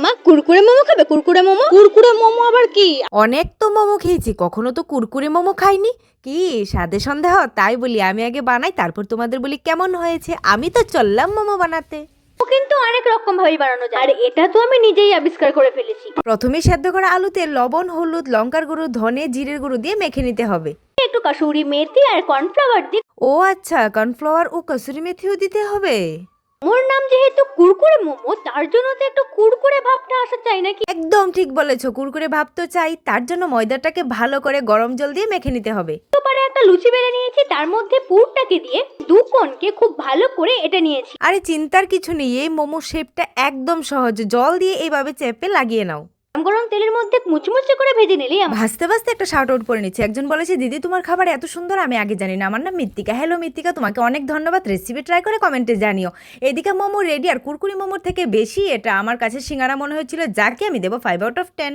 মামা কুরকুরে মোমো খাবে? কুরকুরে মোমো? কুরকুরে মোমো আবার কি? অনেক তো মোমো খেয়েছি কখনো তো কুরকুরে মোমো খাইনি। কি স্বাদে সন্দেহ? তাই বলি আমি আগে বানাই তারপর তোমাদের বলি কেমন হয়েছে। আমি তো চললাম মোমো বানাতে। কিন্তু অনেক রকম ভাবে বানানো যায়। আর এটা তো আমি নিজেই আবিষ্কার করে ফেলেছি। প্রথমে সেদ্ধ করা আলুতে লবণ হলুদ লঙ্কার গুঁড়ো ধনে জিরের গুঁড়ো দিয়ে মেখে নিতে হবে। একটু কাসুরি মেথি আর কর্নফ্লাওয়ার দিয়ে ও আচ্ছা কর্নফ্লাওয়ার ও কসুরি মেথিও দিতে হবে। মোর নাম যেহেতু কুরকুরে মোমো তার জন্য তো একটু কুরকুরে চাই নাকি? একদম ঠিক বলেছ কুরকুরে ভাব তো চাই তার জন্য ময়দাটাকে ভালো করে গরম জল দিয়ে মেখে নিতে হবে। তো পারে একটা লুচি বেলে নিয়েছি তার মধ্যে পুরটাকে দিয়ে দু কোণকে খুব ভালো করে এটা নিয়েছি। আরে চিন্তার কিছু নেই এই মোমো শেপটা একদম সহজ জল দিয়ে এইভাবে চেপে লাগিয়ে নাও। গরম তেলের মধ্যে মুচমুচে করে ভেজে নিলি ভাসতে ভাসতে একটা শার্ট আউট করে নিচ্ছে। একজন বলেছে দিদি, তোমার খাবার এত সুন্দর, আমি আগে জানি না। আমার নাম মৃত্তিকা। হ্যালো মৃত্তিকা, তোমাকে অনেক ধন্যবাদ। রেসিপি ট্রাই করে কমেন্টে জানিও। এদিকে মোমো রেডি আর কুরকুরি মোমোর থেকে বেশি এটা আমার কাছে সিঙ্গারা মনে হয়েছিল, যাকে আমি দেবো ফাইভ আউট অফ টেন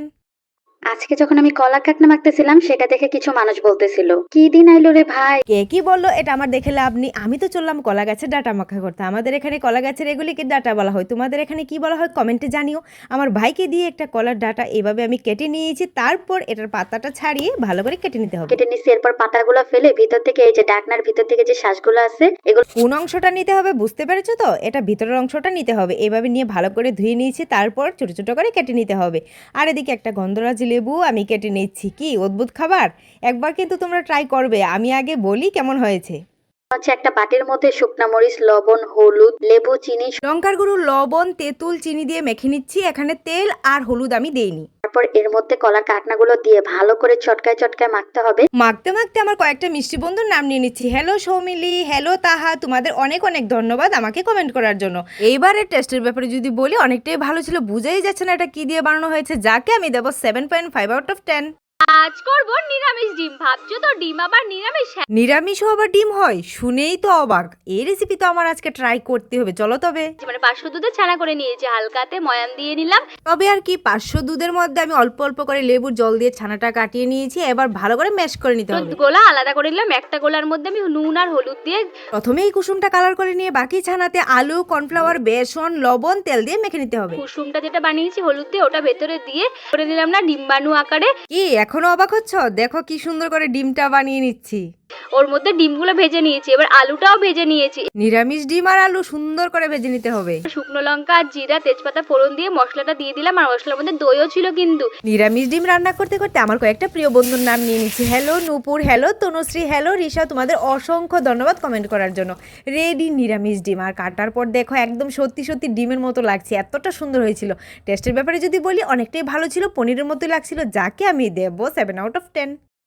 আজকে যখন আমি কলা কাকনা মাখতেছিলাম সেটা দেখে কিছু মানুষ বলতেছিল কি দিন আইলো রে ভাই? কে কি বলল এটা আমার দেখে লাভ নেই। আমি তো চললাম কলা গাছের ডাটা মাখা করতে। আমাদের এখানে কলা গাছের এগুলিকে ডাটা বলা হয়। তোমাদের এখানে কি বলা হয় কমেন্টে জানিও। আমার ভাইকে দিয়ে একটা কলার ডাটা এভাবে আমি কেটে নিয়েছি তারপর এটার পাতাটা ছাড়িয়ে ভালো করে কেটে নিতে হবে। কেটে নিচ্ছি এরপর পাতাগুলো ফেলে ভিতর থেকে এই যে ডাকনার ভিতর থেকে যে শ্বাসগুলো আছে এগুলো কোন অংশটা নিতে হবে বুঝতে পেরেছ তো? এটা ভিতরের অংশটা নিতে হবে। এভাবে নিয়ে ভালো করে ধুয়ে নিয়েছি তারপর ছোট ছোট করে কেটে নিতে হবে। আর এদিকে একটা গন্ধরাজ লেবু আমি কেটে নিচ্ছি। কি অদ্ভুত খাবার? একবার কিন্তু তোমরা ট্রাই করবে। আমি আগে বলি কেমন হয়েছে। হচ্ছে একটা বাটির মধ্যে শুকনা মরিচ লবণ হলুদ লেবু চিনি লঙ্কার গুঁড়ো লবণ তেঁতুল চিনি দিয়ে মেখে নিচ্ছি। এখানে তেল আর হলুদ আমি দেইনি। তারপর এর মধ্যে কলার কাকনাগুলো দিয়ে ভালো করে চটকায় চটকায় মাখতে হবে। মাখতে মাখতে আমার কয়েকটা মিষ্টি বন্ধুর নাম নিয়ে নিচ্ছি। হ্যালো সৌমিলি হ্যালো তাহা তোমাদের অনেক অনেক ধন্যবাদ আমাকে কমেন্ট করার জন্য। এইবারে টেস্টের ব্যাপারে যদি বলি, অনেকটাই ভালো ছিল, বুঝাই যাচ্ছে না এটা কি দিয়ে বানানো হয়েছে। যাকে আমি দেবো seven point five out of ten আজ করব নিরামিষ ডিম। ভাবছ তো ডিম আবার নিরামিষ? হ্যাঁ। নিরামিষও আবার ডিম হয়? শুনেই তো অবাক। এই রেসিপি তো আমার আজকে ট্রাই করতে হবে। চলো তবে। মানে পাঁচশো দুধে ছানা করে নিয়েছি হালকাতে ময়াম দিয়ে নিলাম। তবে আর কি পাঁচশো দুধের মধ্যে আমি অল্প অল্প করে লেবুর জল দিয়ে ছানাটা কাটিয়ে নিয়েছি। এবার ভালো করে ম্যাশ করে নিতে হবে। গোলা আলাদা করে নিলাম। একটা গোলার মধ্যে আমি নুন আর হলুদ দিয়ে প্রথমে এই কুসুমটা কালার করে নিয়ে বাকি ছানাতে আলু কর্নফ্লাওয়ার বেসন লবণ তেল দিয়ে মেখে নিতে হবে। কুসুমটা যেটা বানিয়েছি হলুদ দিয়ে ওটা ভেতরে দিয়ে করে দিলাম না ডিম্বাণু আকারে। কি এখনও অবাক হচ্ছ? দেখো কি সুন্দর করে ডিমটা বানিয়ে নিচ্ছি। ওর মধ্যে ডিমগুলো ভেজে নিয়েছি এবার আলুটাও ভেজে নিয়েছি। নিরামিষ ডিম আর আলু সুন্দর করে ভেজে নিতে হবে। শুকনো লঙ্কা আর জিরা তেজপাতা ফোড়ন দিয়ে মশলাটা দিয়ে দিলাম আর মশলার মধ্যে দইও ছিল কিন্তু। নিরামিষ ডিম রান্না করতে করতে আমার কয়েকটা প্রিয় বন্ধুর নাম নিয়ে নিচ্ছি। Hello Nupur hello Tanushree hello Risha তোমাদের অসংখ্য ধন্যবাদ কমেন্ট করার জন্য। রেডি নিরামিষ ডিম আর কাটার পর দেখো একদম সত্যি সত্যি ডিমের মতো লাগছে এতটা সুন্দর হয়েছিল। টেস্টের ব্যাপারে যদি বলি অনেকটাই ভালো ছিল পনিরের মতো লাগছিল যাকে আমি দেবো সেভেন আউট অফ টেন